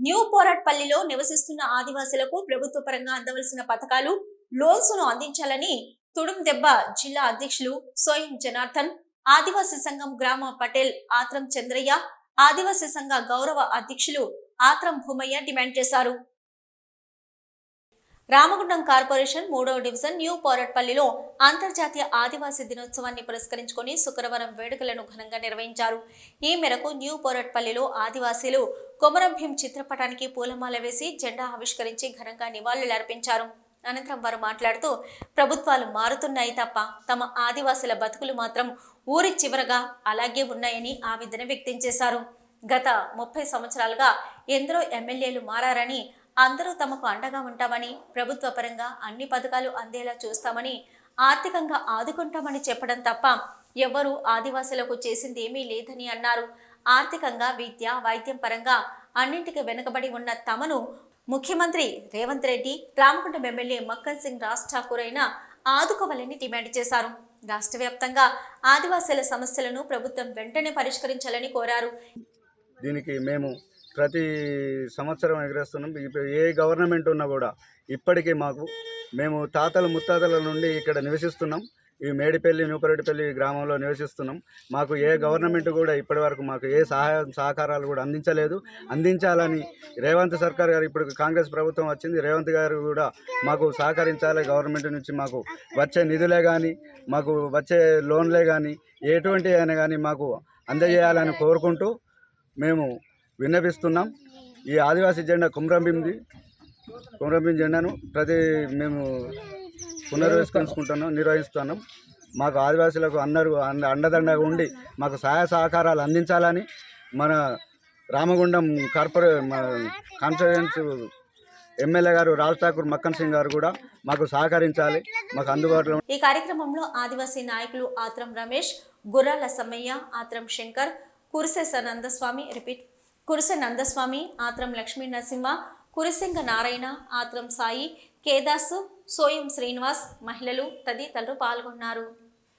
New పోరాట్పల్లిలో నివసిస్తున్న ఆదివాసులకు ప్రభుత్వ పరంగా అందవలసిన పథకాలు లోన్స్ను అందించాలని తుడుం దెబ్బ జిల్లా అధ్యక్షులు సోయం జనార్దన్ ఆదివాసీ సంఘం గ్రామ పటేల్ ఆత్రం చంద్రయ్య ఆదివాసీ సంఘ గౌరవ అధ్యక్షులు ఆత్రం భూమయ్య డిమాండ్ చేశారు. రామగుండం కార్పొరేషన్ మూడవ డివిజన్ న్యూ పోరట్పల్లిలో అంతర్జాతీయ ఆదివాసీ దినోత్సవాన్ని పురస్కరించుకొని శుక్రవారం వేడుకలను ఘనంగా నిర్వహించారు. ఈ మేరకు న్యూ పోరట్పల్లిలో ఆదివాసీలు కొమరం భీం చిత్రపటానికి పూలమాల వేసి జెండా ఆవిష్కరించి ఘనంగా నివాళులర్పించారు అనంతరం వారు మాట్లాడుతూ ప్రభుత్వాలు మారుతున్నాయి తప్ప తమ ఆదివాసుల బతుకులు మాత్రం ఊరి చివరగా అలాగే ఉన్నాయని ఆవేదన వ్యక్తం చేశారు. గత ముప్పై సంవత్సరాలుగా ఎందరో ఎమ్మెల్యేలు మారారని అందరూ తమకు అండగా ఉంటామని ప్రభుత్వ పరంగా అన్ని పథకాలు అందేలా చూస్తామని ఆర్థికంగా ఆదుకుంటామని చెప్పడం తప్ప ఎవ్వరూ ఆదివాసులకు చేసింది ఏమీ లేదని అన్నారు. ఆర్థికంగా విద్య వైద్యం పరంగా అన్నింటికి వెనుకబడి ఉన్న తమను ముఖ్యమంత్రి రేవంత్ రెడ్డి రామగుండం ఎమ్మెల్యే మక్కన్ సింగ్ రాజ్ ఠాకూర్ అయినా ఆదుకోవాలని డిమాండ్ చేశారు. రాష్ట్ర వ్యాప్తంగా ఆదివాసుల సమస్యలను ప్రభుత్వం వెంటనే పరిష్కరించాలని కోరారు. దీనికి మేము ప్రతి సంవత్సరం ఎగరేస్తున్నాం. ఇప్పుడు ఏ గవర్నమెంట్ ఉన్నా కూడా ఇప్పటికీ మాకు మేము తాతల ముత్తాతల నుండి ఇక్కడ నివసిస్తున్నాం. ఈ మేడిపల్లి నూపరెడ్డిపల్లి గ్రామంలో నివసిస్తున్నాం. మాకు ఏ గవర్నమెంట్ కూడా ఇప్పటివరకు మాకు ఏ సహాయం సహకారాలు కూడా అందించలేదు. అందించాలని రేవంత్ సర్కార్ గారు ఇప్పుడు కాంగ్రెస్ ప్రభుత్వం వచ్చింది. రేవంత్ గారు కూడా మాకు సహకరించాలి. గవర్నమెంట్ నుంచి మాకు వచ్చే నిధులే కానీ మాకు వచ్చే లోన్లే కానీ ఎటువంటి అయినా కానీ మాకు అందజేయాలని కోరుకుంటూ మేము విన్నపిస్తున్నాం. ఈ ఆదివాసీ జెండా కుమ్రంభీంది కుమ్రంభీం జెండాను ప్రతి మేము పునర్విస్కరించుకుంటున్నాం నిర్వహిస్తున్నాం. మాకు ఆదివాసులకు అందరూ అండ అండదండగా ఉండి మాకు సహాయ సహకారాలు అందించాలని మన రామగుండం కార్పొరే కాన్స్టిట్యూన్స్ ఎమ్మెల్యే గారు రాజ్ ఠాకూర్ మక్కన్ సింగ్ గారు కూడా మాకు సహకరించాలి. మాకు అందుబాటులో ఈ కార్యక్రమంలో ఆదివాసీ నాయకులు ఆత్రం రమేష్ గుర్రాల సమ్మయ్య ఆత్రం శంకర్ కురిసె సనందస్వామి రిపీట్ కురిసె నందస్వామి ఆత్రం లక్ష్మీ నరసింహ కురిసింగ నారాయణ ఆత్రం సాయి కేదాసు సోయం శ్రీనివాస్ మహిళలు తదితరులు పాల్గొన్నారు.